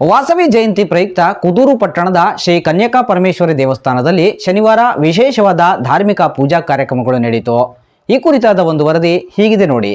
ವಾಸವಿ ಜಯಂತಿ ಪ್ರಯುಕ್ತ ಕುದೂರು ಪಟ್ಟಣದ ಶ್ರೀ ಕನ್ಯಕಾ ಪರಮೇಶ್ವರಿ ದೇವಸ್ಥಾನದಲ್ಲಿ ಶನಿವಾರ ವಿಶೇಷವಾದ ಧಾರ್ಮಿಕ ಪೂಜಾ ಕಾರ್ಯಕ್ರಮಗಳು ನಡೆಯಿತು. ಈ ಕುರಿತಾದ ಒಂದು ವರದಿ ಹೀಗಿದೆ ನೋಡಿ.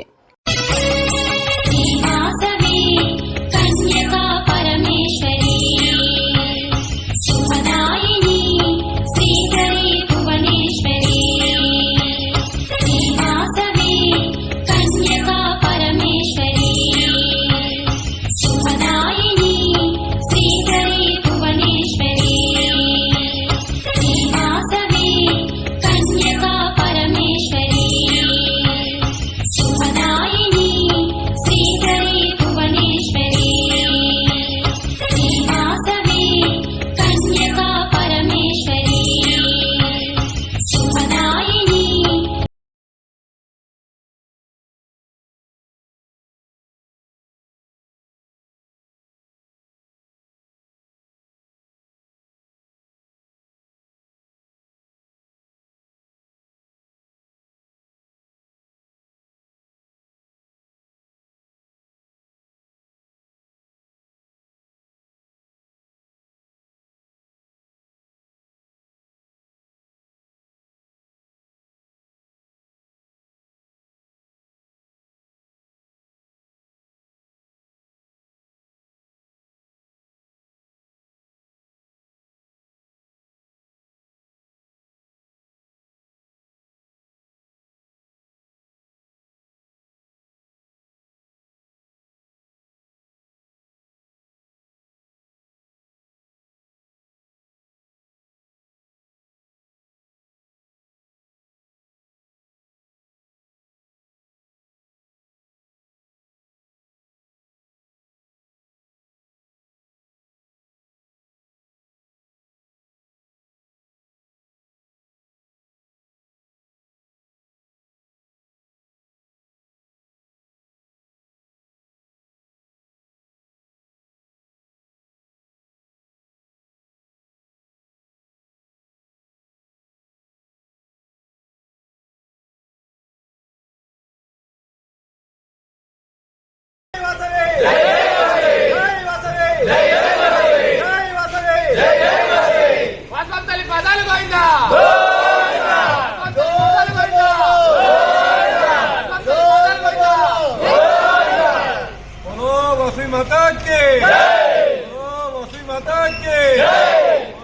మాతాకి బోలో వసీ మాతాకి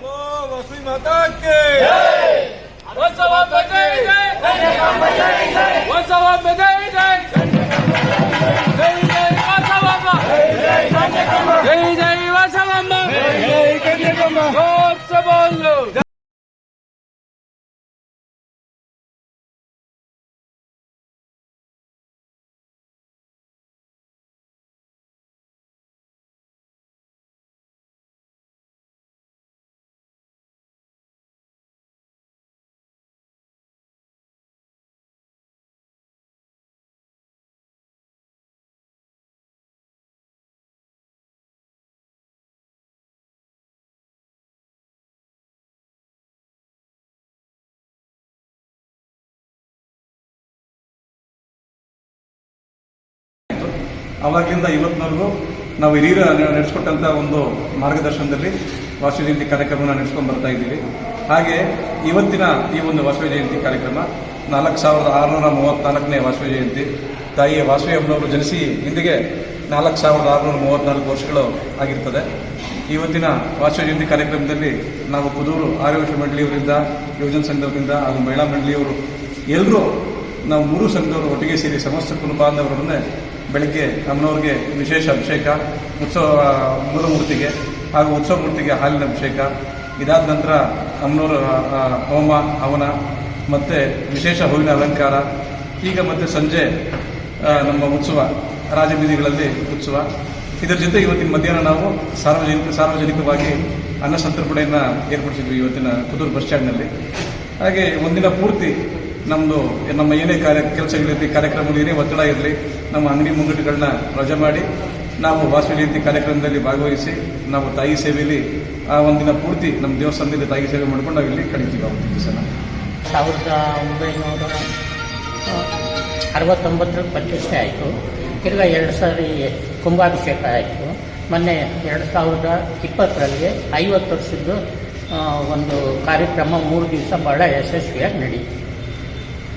బోలో వసీ మాతాకి ఉత్సవం జై జై ఉత్సవం జై జై జై జై ఉత్సవం జై జై ఉత్సవం జై జై కన్యకమ్మ గోత్సవాలు ಅವಾಗಲಿಂದ ಇವತ್ತಿನವರೆಗೂ ನಾವು ಹಿರಿಯರ ನಡೆಸ್ಕೊಟ್ಟಂಥ ಒಂದು ಮಾರ್ಗದರ್ಶನದಲ್ಲಿ ವಾಸವಿ ಜಯಂತಿ ಕಾರ್ಯಕ್ರಮನ ನಡೆಸ್ಕೊಂಡು ಬರ್ತಾ ಇದ್ದೀವಿ. ಹಾಗೆ ಇವತ್ತಿನ ಈ ಒಂದು ವಾಸವಿ ಜಯಂತಿ ಕಾರ್ಯಕ್ರಮ, ನಾಲ್ಕು ಸಾವಿರದ ಆರುನೂರ ಮೂವತ್ನಾಲ್ಕನೇ ವಾಸವಿ ಜಯಂತಿ. ತಾಯಿಯ ವಾಸವಿ ಹಬ್ಬನವರು ಜನಿಸಿ ಇಂದಿಗೆ ನಾಲ್ಕು ಸಾವಿರದ ಆರುನೂರ ಮೂವತ್ನಾಲ್ಕು ವರ್ಷಗಳು ಆಗಿರ್ತದೆ. ಇವತ್ತಿನ ವಾಸವಿ ಜಯಂತಿ ಕಾರ್ಯಕ್ರಮದಲ್ಲಿ ನಾವು ಕುದೂರು ಆರೋಗ್ಯ ಮಂಡಳಿಯವರಿಂದ, ಯುವಜನ ಸಂಘದಿಂದ ಹಾಗೂ ಮಹಿಳಾ ಮಂಡಳಿಯವರು ಎಲ್ಲರೂ ನಾವು ಮೂರು ಸಂಘದವರು ಒಟ್ಟಿಗೆ ಸೇರಿ ಸಮಸ್ತ ಬಾಂಧವರನ್ನೇ ಬೆಳಗ್ಗೆ ಅಮ್ಮನವ್ರಿಗೆ ವಿಶೇಷ ಅಭಿಷೇಕ ಉತ್ಸವ ಮೂರುಮೂರ್ತಿಗೆ ಹಾಗೂ ಉತ್ಸವ ಮೂರ್ತಿಗೆ ಹಾಲಿನ ಅಭಿಷೇಕ. ಇದಾದ ನಂತರ ಅಮ್ಮನವರ ಆ, ಹೋಮ ಹವನ ಮತ್ತು ವಿಶೇಷ ಹೂವಿನ ಅಲಂಕಾರ. ಈಗ ಮತ್ತೆ ಸಂಜೆ ನಮ್ಮ ಉತ್ಸವ ರಾಜಬೀದಿಗಳಲ್ಲಿ ಉತ್ಸವ. ಇದರ ಜೊತೆ ಇವತ್ತಿನ ಮಧ್ಯಾಹ್ನ ನಾವು ಸಾರ್ವಜನಿಕ ಸಾರ್ವಜನಿಕವಾಗಿ ಅನ್ನ ಸಂತರ್ಪಣೆಯನ್ನು ಏರ್ಪಡಿಸಿದ್ವಿ ಇವತ್ತಿನ ಕುದೂರು ಬಸ್ ಸ್ಟ್ಯಾಂಡ್ನಲ್ಲಿ. ಹಾಗೆ ಒಂದಿನ ಪೂರ್ತಿ ನಮ್ಮದು ನಮ್ಮ ಏನೇ ಕಾರ್ಯ ಕೆಲಸಗಳಿರಲಿ ಕಾರ್ಯಕ್ರಮಗಳು ಏನೇ ಒತ್ತಡ ಇರಲಿ, ನಮ್ಮ ಅಂಗಡಿ ಮುಂಗಟ್ಟುಗಳನ್ನ ರಜೆ ಮಾಡಿ, ನಾವು ವಾಸವಿ ಜಯಂತಿ ಕಾರ್ಯಕ್ರಮದಲ್ಲಿ ಭಾಗವಹಿಸಿ, ನಾವು ತಾಯಿ ಸೇವೆಯಲ್ಲಿ, ಆ ಒಂದಿನ ಪೂರ್ತಿ ನಮ್ಮ ದೇವಸ್ಥಾನದಲ್ಲಿ ತಾಯಿ ಸೇವೆ ಮಾಡ್ಕೊಂಡು ನಾವು ಇಲ್ಲಿ ಕಳಿತೀವಿ ಅವತ್ತು ದಿವಸ ಸಾವಿರದ ಒಂಬೈನೂರ ಅರವತ್ತೊಂಬತ್ತರ ಪ್ರತಿಷ್ಠೆ ಆಯಿತು. ತಿರ್ಗಾ ಎರಡು ಸಾರಿ ಕುಂಭಾಭಿಷೇಕ ಆಯಿತು. ಮೊನ್ನೆ ಎರಡು ಸಾವಿರದ ಇಪ್ಪತ್ತರಲ್ಲಿ ಐವತ್ತು ವರ್ಷದ್ದು ಒಂದು ಕಾರ್ಯಕ್ರಮ ಮೂರು ದಿವಸ ಬಹಳ ಯಶಸ್ವಿಯಾಗಿ ನಡೀತು.